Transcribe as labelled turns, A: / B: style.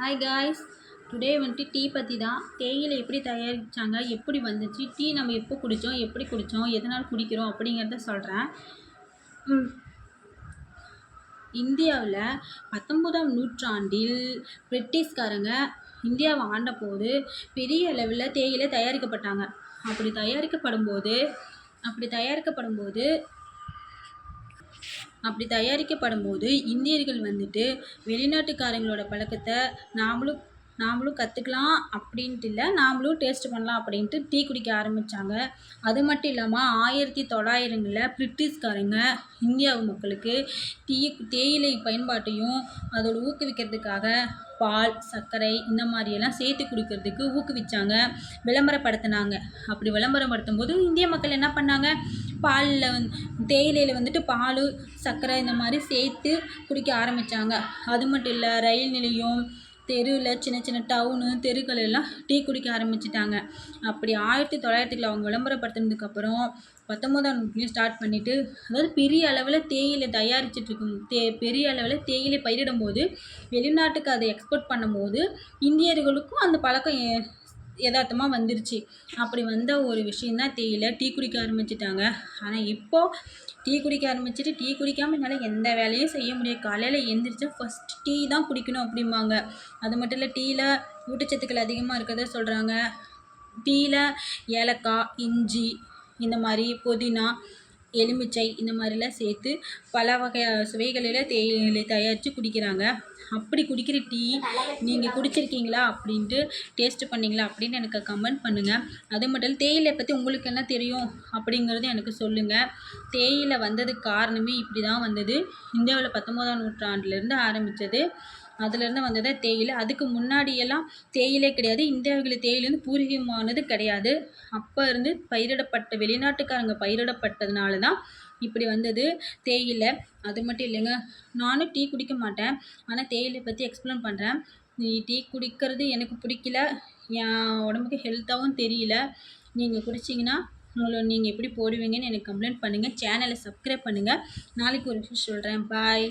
A: Hi guys today வந்துட்டு tea பற்றி தான் தேயிலை எப்படி தயாரித்தாங்க எப்படி வந்துச்சு டீ நம்ம எப்போ குடித்தோம் எப்படி குடித்தோம் எதனால் குடிக்கிறோம் அப்படிங்கிறத சொல்கிறேன் இந்தியாவில் பத்தொம்போதாம் நூற்றாண்டில் பிரிட்டிஷ்காரங்க இந்தியாவை ஆண்டபோது பெரிய அளவில் தேயிலை தயாரிக்கப்பட்டாங்க. அப்படி தயாரிக்கப்படும் போது அப்படி தயாரிக்கப்படும் போது அப்படி தயாரிக்கப்படும் போது இந்தியர்கள் வந்துட்டு வெளிநாட்டுக்காரங்களோட பழக்கத்தை நாமளும் நாமளும் கற்றுக்கலாம் அப்படின்ட்டு இல்லை நாமளும் டேஸ்ட் பண்ணலாம் அப்படின்ட்டு டீ குடிக்க ஆரம்பித்தாங்க அது மட்டும் இல்லாமல் ஆயிரத்தி தொள்ளாயிரங்களில் பிரிட்டிஷ்காரங்க இந்தியாவு மக்களுக்கு டீ தேயிலை பயன்பாட்டையும் அதோட ஊக்குவிக்கிறதுக்காக பால் சர்க்கரை இந்த மாதிரியெல்லாம் சேர்த்து குடிக்கிறதுக்கு ஊக்குவிச்சாங்க. விளம்பரப்படுத்தினாங்க. அப்படி விளம்பரப்படுத்தும் போது இந்திய மக்கள் என்ன பண்ணாங்க? பாலில் வந்து தேயிலையில் வந்துட்டு பால் சர்க்கரை இந்த மாதிரி சேர்த்து குடிக்க ஆரம்பித்தாங்க அது மட்டும் இல்லை ரயில் நிலையம் தெருவில் சின்ன சின்ன டவுனு தெருக்கள் எல்லாம் டீ குடிக்க ஆரம்பிச்சிட்டாங்க. அப்படி ஆயிரத்தி தொள்ளாயிரத்தில் அவங்க விளம்பரப்படுத்தினதுக்கப்புறம் பத்தொம்போதாம் நூற்றாண்டுலேயும் ஸ்டார்ட் பண்ணிவிட்டு அதாவது பெரிய அளவில் தேயிலை தயாரிச்சிட்ருக்கும் தே பெரிய அளவில் தேயிலை பயிரிடும் போது வெளிநாட்டுக்கு அதை எக்ஸ்போர்ட் பண்ணும்போது இந்தியர்களுக்கும் அந்த பழக்கம் யதார்த்தமாக வந்துருச்சு. அப்படி வந்த ஒரு விஷயந்தான் தேயிலை. டீ குடிக்க ஆரம்பிச்சிட்டாங்க. ஆனால் இப்போது டீ குடிக்க ஆரம்பிச்சிட்டு டீ குடிக்காமல் என்னால் எந்த வேலையும் செய்ய முடியாது. காலையில் எழுந்திரிச்சா ஃபஸ்ட் டீ தான் குடிக்கணும் அப்படிம்பாங்க. அது மட்டும் இல்லை டீயில் ஊட்டச்சத்துக்கள் அதிகமாக இருக்கிறத சொல்கிறாங்க டீயில் ஏலக்காய் இஞ்சி இந்த மாதிரி புதினா எலுமிச்சை இந்த மாதிரிலாம் சேர்த்து பல வகை சுவைகளில் தேயிலை தயாரித்து குடிக்கிறாங்க. அப்படி குடிக்கிற டீ நீங்கள் குடிச்சிருக்கீங்களா அப்படின்ட்டு டேஸ்ட் பண்ணிங்களா அப்படின்னு எனக்கு கமெண்ட் பண்ணுங்கள் அது மட்டும் தேயிலை பற்றி உங்களுக்கு என்ன தெரியும் அப்படிங்கிறது எனக்கு சொல்லுங்கள் தேயிலை வந்ததுக்கு காரணமே இப்படி தான் வந்தது. இந்தியாவில் பத்தொம்போதாம் நூற்றாண்டுலேருந்து ஆரம்பித்தது அதுலேருந்து வந்தது தேயிலை. அதுக்கு முன்னாடியெல்லாம் தேயிலே கிடையாது. இந்தியாவில் தேயிலை வந்து பூர்வீகமானது கிடையாது. அப்போ இருந்து பயிரிடப்பட்ட வெளிநாட்டுக்காரங்க பயிரிடப்பட்டதுனால தான் இப்படி வந்தது. தேயிலை. அது மட்டும் இல்லைங்க. நானும் டீ குடிக்க மாட்டேன். ஆனால் தேயிலை பற்றி எக்ஸ்பிளைன் பண்ணுறேன் நீ டீ குடிக்கிறது எனக்கு பிடிக்கல. என் உடம்புக்கு ஹெல்த்தாகவும் தெரியல. நீங்கள் குடிச்சிங்கன்னா உங்களை நீங்கள் எப்படி போடுவீங்கன்னு எனக்கு கம்ப்ளைண்ட் பண்ணுங்கள் சேனலை சப்ஸ்கிரைப் பண்ணுங்கள் நாளைக்கு ஒரு விஷயம் சொல்கிறேன் பாய்